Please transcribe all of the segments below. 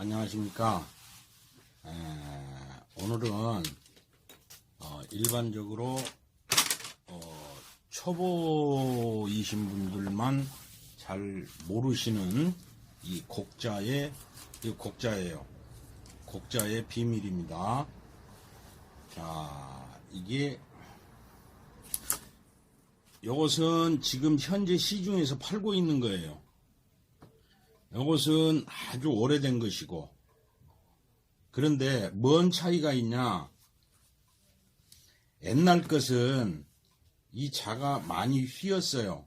안녕하십니까. 에, 오늘은 어, 일반적으로 어, 초보이신 분들만 잘 모르시는 이 곡자의 이 곡자예요. 곡자의 비밀입니다. 자, 이게 이것은 지금 현재 시중에서 팔고 있는 거예요. 이것은 아주 오래된 것이고, 그런데 뭔 차이가 있냐? 옛날 것은 이 자가 많이 휘었어요.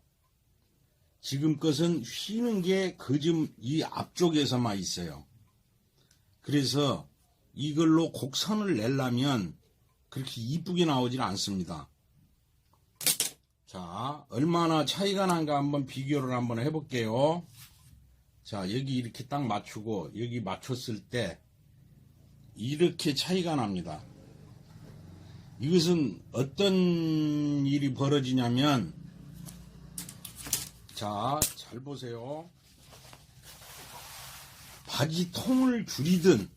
지금 것은 휘는 게 그즘 이 앞쪽에서만 있어요. 그래서 이걸로 곡선을 내려면 그렇게 이쁘게 나오질 않습니다. 자, 얼마나 차이가 난가 한번 비교를 한번 해볼게요. 자, 여기 이렇게 딱 맞추고 여기 맞췄을 때 이렇게 차이가 납니다. 이것은 어떤 일이 벌어지냐면 자, 잘 보세요. 바지 통을 줄이든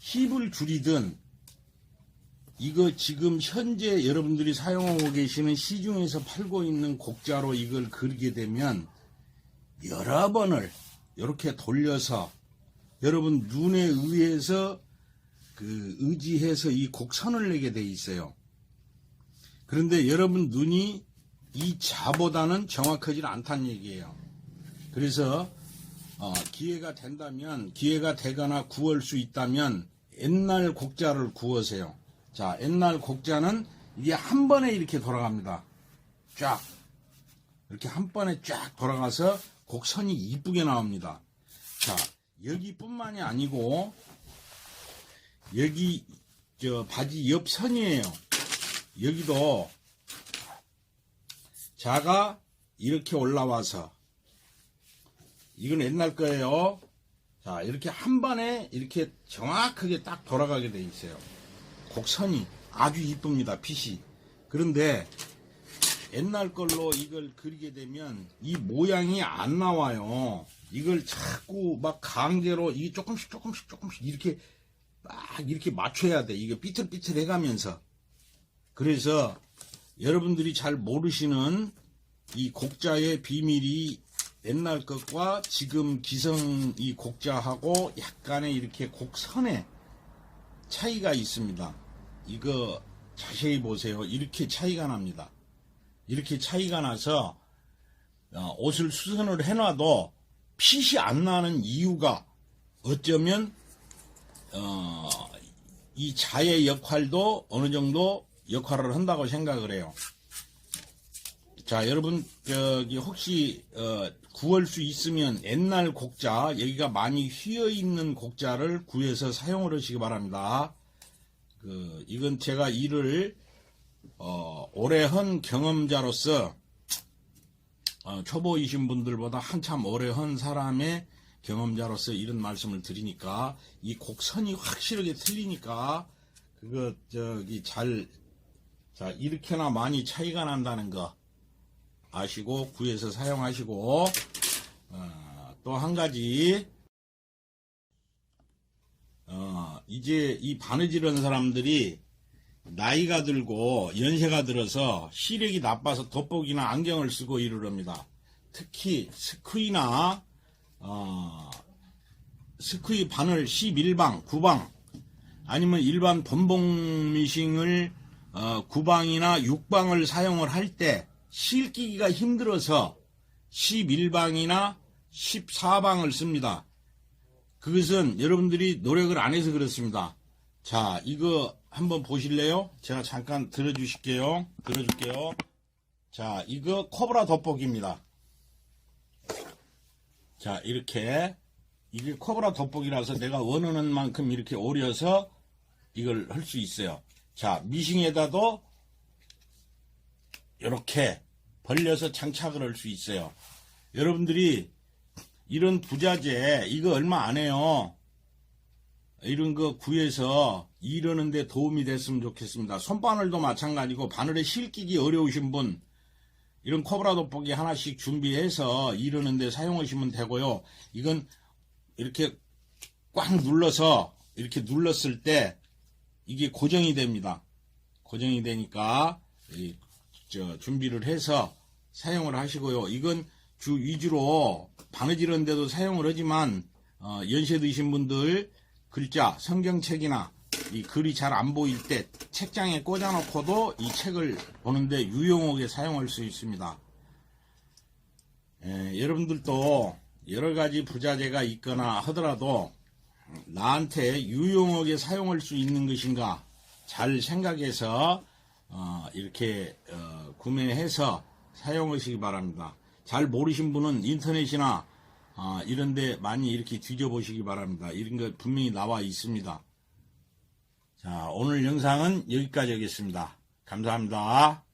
힙을 줄이든 이거 지금 현재 여러분들이 사용하고 계시는 시중에서 팔고 있는 곡자로 이걸 그리게 되면 여러 번을 이렇게 돌려서 여러분 눈에 의해서 그 의지해서 이 곡선을 내게 돼 있어요. 그런데 여러분 눈이 이 자보다는 정확하지 않다는 얘기예요. 그래서 어, 기회가 된다면 기회가 되거나 구할 수 있다면 옛날 곡자를 구하세요. 자, 옛날 곡자는 이게 한 번에 이렇게 돌아갑니다. 쫙 이렇게 한 번에 쫙 돌아가서 곡선이 이쁘게 나옵니다. 자, 여기뿐만이 아니고 여기 저 바지 옆 선이에요. 여기도 자가 이렇게 올라와서 이건 옛날 거예요. 자, 이렇게 한 번에 이렇게 정확하게 딱 돌아가게 돼 있어요. 곡선이 아주 이쁩니다. 핏이. 그런데 옛날 걸로 이걸 그리게 되면 이 모양이 안 나와요. 이걸 자꾸 막 강제로 이게 조금씩 조금씩 조금씩 이렇게 막 이렇게 맞춰야 돼. 이게 삐뚤삐뚤 해가면서. 그래서 여러분들이 잘 모르시는 이 곡자의 비밀이 옛날 것과 지금 기성 이 곡자하고 약간의 이렇게 곡선의 차이가 있습니다. 이거 자세히 보세요. 이렇게 차이가 납니다. 이렇게 차이가 나서 어, 옷을 수선을 해놔도 핏이 안 나는 이유가 어쩌면 어, 이 자의 역할도 어느 정도 역할을 한다고 생각을 해요. 자, 여러분 저기 혹시 어, 구할 수 있으면 옛날 곡자 여기가 많이 휘어 있는 곡자를 구해서 사용을 하시기 바랍니다. 그 이건 제가 일을 어, 오래 한 경험자로서 어, 초보이신 분들보다 한참 오래 한 사람의 경험자로서 이런 말씀을 드리니까 이 곡선이 확실하게 틀리니까 그거 저기 잘 자, 이렇게나 많이 차이가 난다는 거 아시고 구해서 사용하시고 어, 또한 가지 어, 이제 이 바느질하는 사람들이 나이가 들고 연세가 들어서 시력이 나빠서 돋보기나 안경을 쓰고 일을 합니다. 특히 스쿠이나 어, 스쿠이 바늘 11방, 9방 아니면 일반 범봉 미싱을 어, 9방이나 6방을 사용을 할 때 실기기가 힘들어서 11방이나 14방을 씁니다. 그것은 여러분들이 노력을 안 해서 그렇습니다. 자, 이거 한번 보실래요? 제가 잠깐 들어주실게요. 들어줄게요. 자, 이거 코브라 돋보기입니다. 자, 이렇게. 이게 코브라 돋보기라서 내가 원하는 만큼 이렇게 오려서 이걸 할 수 있어요. 자, 미싱에다도 이렇게 벌려서 장착을 할 수 있어요. 여러분들이 이런 부자재 이거 얼마 안 해요. 이런 거 구해서 이러는데 도움이 됐으면 좋겠습니다. 손바늘도 마찬가지고 바늘에 실기기 어려우신 분 이런 코브라 돋보기 하나씩 준비해서 이러는데 사용하시면 되고요. 이건 이렇게 꽉 눌러서 이렇게 눌렀을 때 이게 고정이 됩니다. 고정이 되니까 이, 저, 준비를 해서 사용을 하시고요. 이건 주 위주로 바느질 하는데도 사용을 하지만 어, 연세 드신 분들 글자 성경책이나 이 글이 잘 안 보일 때 책장에 꽂아놓고도 이 책을 보는데 유용하게 사용할 수 있습니다. 예, 여러분들도 여러 가지 부자재가 있거나 하더라도 나한테 유용하게 사용할 수 있는 것인가 잘 생각해서 어, 이렇게 어, 구매해서 사용하시기 바랍니다. 잘 모르신 분은 인터넷이나 어, 이런데 많이 이렇게 뒤져보시기 바랍니다. 이런 거 분명히 나와 있습니다. 자, 오늘 영상은 여기까지 하겠습니다. 감사합니다.